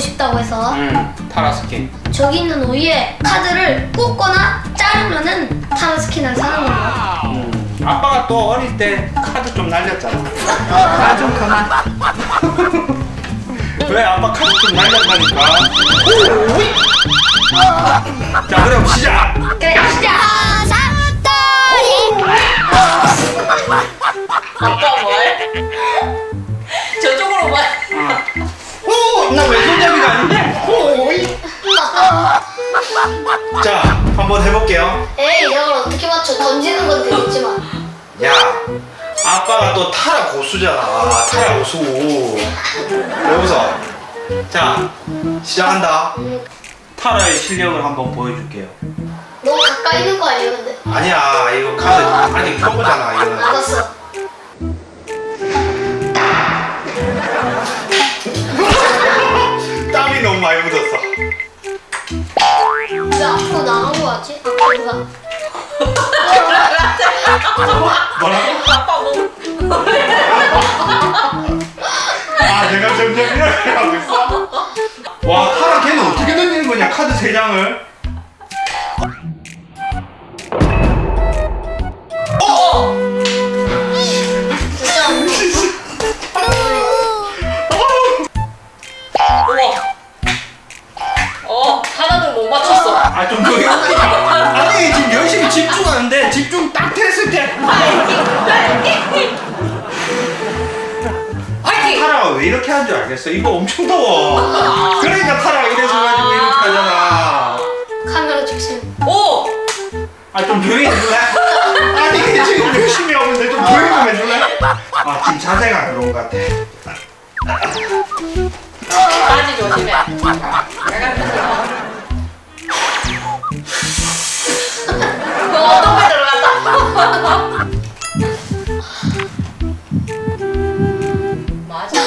싶다고 해서 음, 타라 스킨. 저기 있는 우위에 카드를 꽂거나 자르면은 타라 스킨을 사는 걸로. 음, 아빠가 또 어릴 때 카드 좀 날렸잖아. 나 좀 그만. 왜 아빠 카드 좀 날렸다니까? 자, 그럼 시작! 그래 시작. 아빠 뭐해? 저쪽으로 와. 오! 나 왼손잡이가 아닌데? 오이! 자, 한번 해볼게요. 에이 이걸 어떻게 맞춰? 던지는 건 되겠지만. 야, 아빠가 또 타라 고수잖아. 타라 고수. 여기서. 자, 시작한다. 타라의 실력을 한번 보여줄게요. 너무 가까이 있는 거 아니에요 근데? 아니야, 이거 카드 아직 초보잖아, 이거는. 알았어. 뭐? 아, 내가 점점 이렇게 하고 있어? 와, 타라 걔는 어떻게 던지는 거냐, 카드 세 장을? 집중하는데, 집중 딱 했을 때. 화이팅! 타라가 왜 이렇게 하는 줄 알겠어? 이거 엄청 더워. 그러니까 타라가 이래서 가지고 이렇게 하잖아. 카메라 주세요. 오! 아, 좀 조용히 해줄래? 아니, 지금 열심히 하고 있는데 좀 조용히 좀 해줄래? 아, 지금 자세가 안 그런 것 같아. 바지 조심해. 맞아.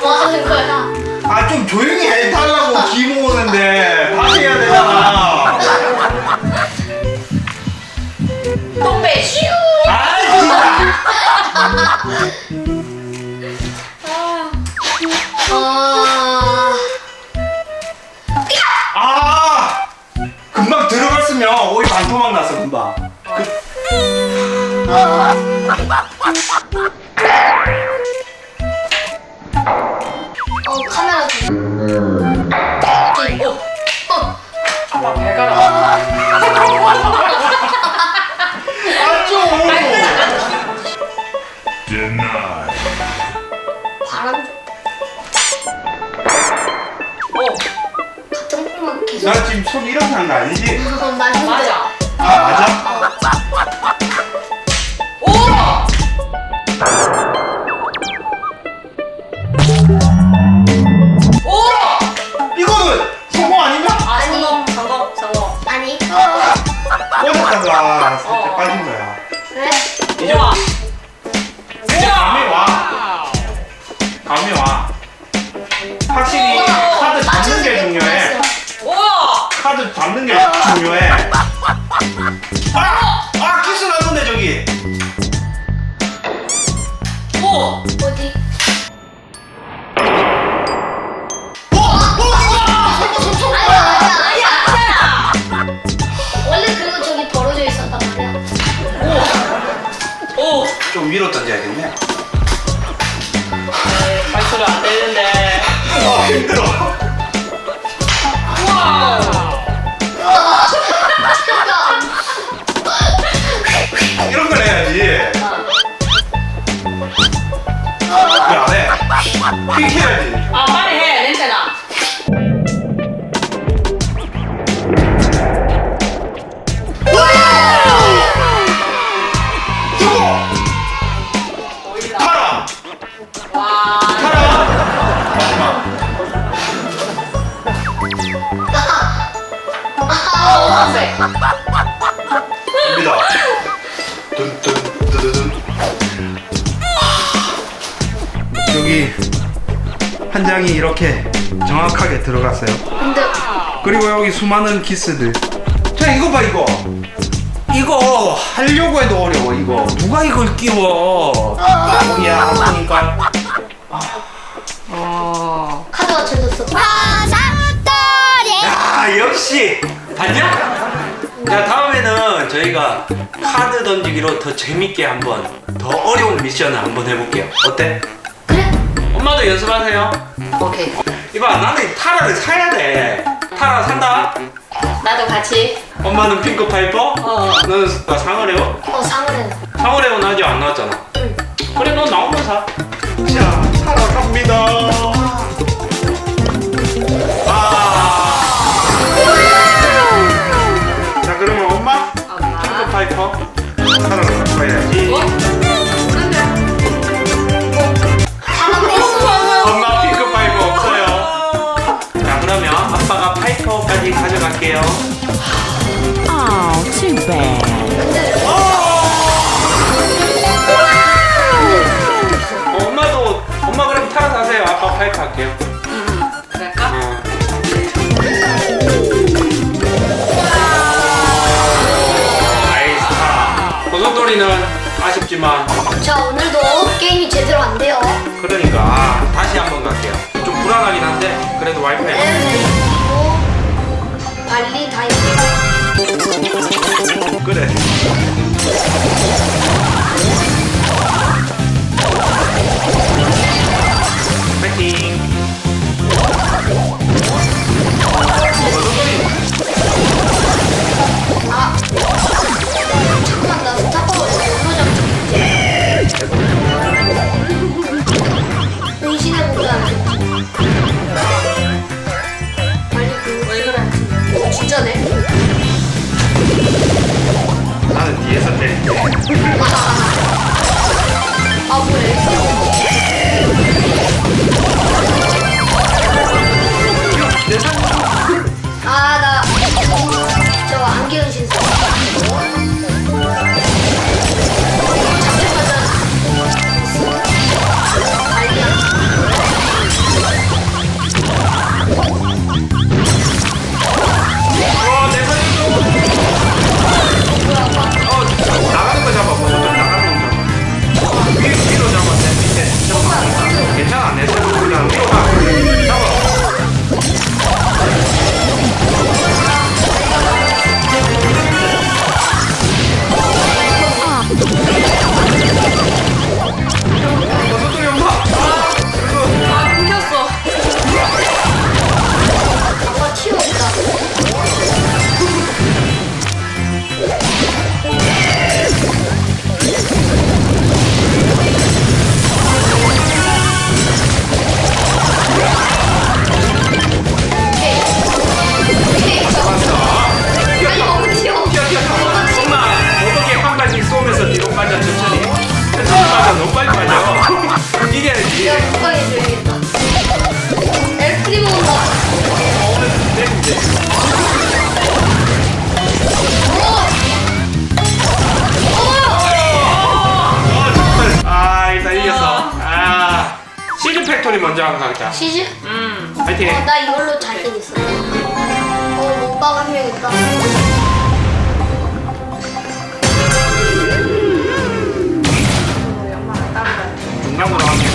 뭐 하는 거야? 아, 좀 조용히 해달라고 기모 오는데. 다시 해야 되잖아. 계속. 나 지금 손 이렇게 한 거 아니지? 어, 맞는데. 맞아. 아, 맞아? 오! 오! 이거는 성공 아닌가? 아, 성공, 성공, 성공. 아니. 꽂았다가 살짝 빠진 거야. 그래? 이제, 우와! 중요해. 아! 아, 키스 났는데, 저기. 오! 어디? 아니야 아니야 아니야. 원래 그거 저기 벌어져 있었단 말이야. 오! 좀 위로 던져야겠네. 갑니다. 아, 여기 한 장이 이렇게 정확하게 들어갔어요. 근데 그리고 여기 수많은 키스들. 자 이거 봐 이거. 이거 하려고 해도 어려워 이거. 누가 이걸 끼워? 빵이야 그러니까. 어. 아. 카드가 쳐졌어. 아 역시 봤냐? 자 다음에는 저희가 카드 던지기로 더 재밌게 한번 더 어려운 미션을 한번 해볼게요 어때? 그래? 엄마도 연습하세요 오케이. 이봐 나는 타라를 사야 돼 타라 산다 나도 같이. 엄마는 핑크 파이퍼 어. 너는 나 상어레오 어, 상어는. 상어레오는 아직 안 나왔잖아 응. 그래 너 나오면 사 자, 사러 갑니다 와이파이. 어, 어, 빨리 다이 그래. 치즈 팩토리 먼저 한번 가자. 치즈? 음. 어, 파이팅. 어, 나 이걸로 잘때 있어. 어, 오빠가 한 명 있다. 중간으로 하면.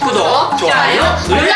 구독, 좋아요 눌러주세요.